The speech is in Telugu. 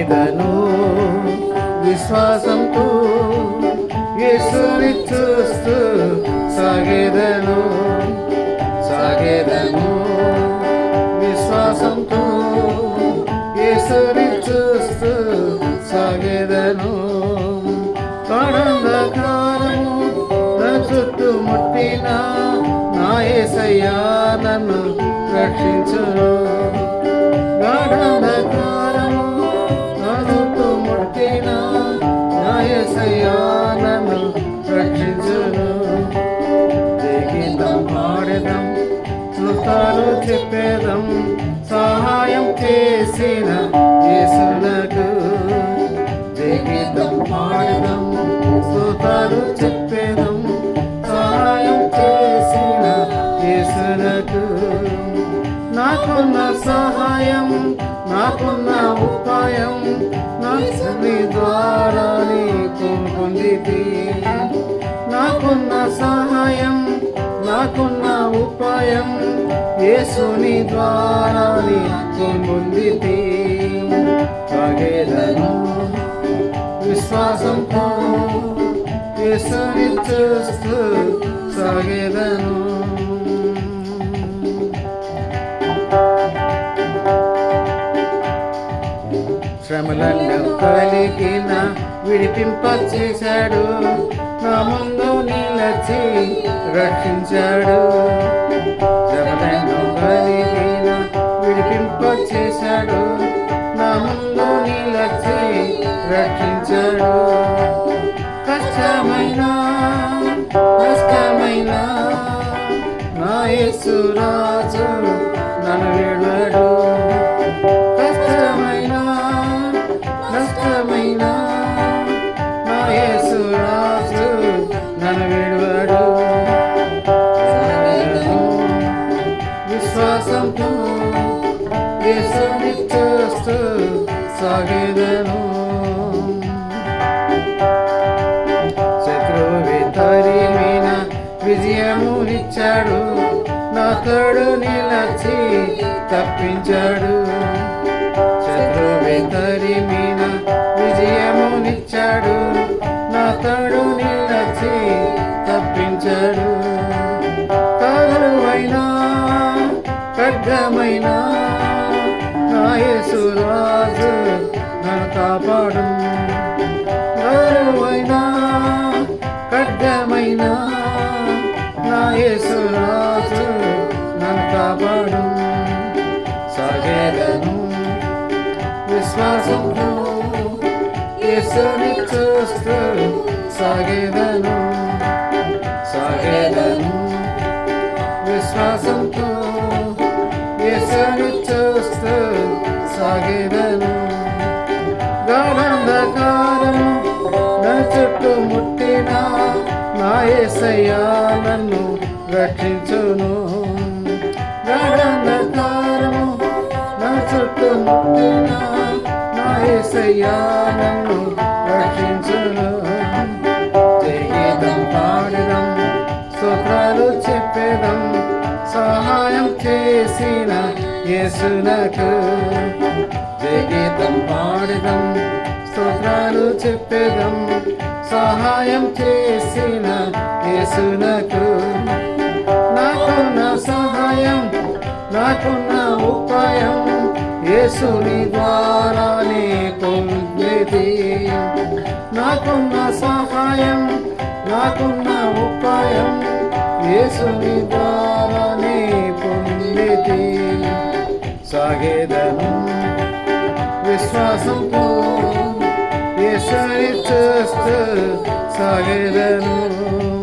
మీదను విశ్వాసంతో యేసుని చూస్తూ సాగేదను సాగేదను విశ్వాసంతో యేసుని చూస్తూ సాగేదను. కడంధకారము నా చుట్టుముట్టిన నా ఏసయ్యా నన్ను రక్షించును. పాడేదం శ్రుతాలు చెప్పేదం సహాయం చేసిన యేసునకు జీవితం పాడేదం శ్రుతాలు చెప్పేదం సహాయం చేసిన యేసునకు. నాకున్న సహాయం నాకున్న ఉపాయం నా ద్వారా నీకు పొందితే నాకున్న సహాయం నాకున్న ఉపాయం యేసుని ద్వారా నీకు పొందితే. సాగేదను విశ్వాసంతో యేసుని చూస్తూ సాగేదను శ్రమలను కలిగిన విడిపింప చేశాడు నా ముందు నిలచి రక్షించాడు. శ్రమలను నా ముందు నిలచి రక్షించాడు. కష్టమైన కష్టమైన నా యేసురా నన్ను విశ్వాసంతో యేసుని చూస్తూ సాగేదను శత్రువి తరిమిన విజయమునిచ్చాడు నా తోడు నిలచి తప్పించాడు. శత్రువి తరిమిన విజయమునిచ్చాడు నా తోడు నిలచి మార్గమైన నాయసురాజు నన్ను కాపాడు. కరువైనా ఖడ్గమైన నాయసురాజు నన్ను కాపాడు. సగేదను విశ్వాసంతో యేసుని చూస్తూ సాగేదను యేసుని చూస్తూ సాగేదను. గాఢంధకారం నా చుట్టూ ముట్టిన నా యేసయ్యా నన్ను రక్షించును. గాఢంధకారము నా చుట్టూ ముట్టిన నా యేసయ్యా నన్ను రక్షించును. చేసిన యేసునకు జయగీతం పాడడం స్తోత్రాలు చెప్పేదం సహాయం చేసిన యేసునకు. నాకున్న సహాయం నాకున్న ఉపాయం యేసుని ద్వారానే పొందేది. నాకున్న సహాయం నాకున్న ఉపాయం యేసుని ద్వారా పొందేది సాగేదను విశ్వాసంతో యేసుని చూస్తూ సాగేదను సాగేదను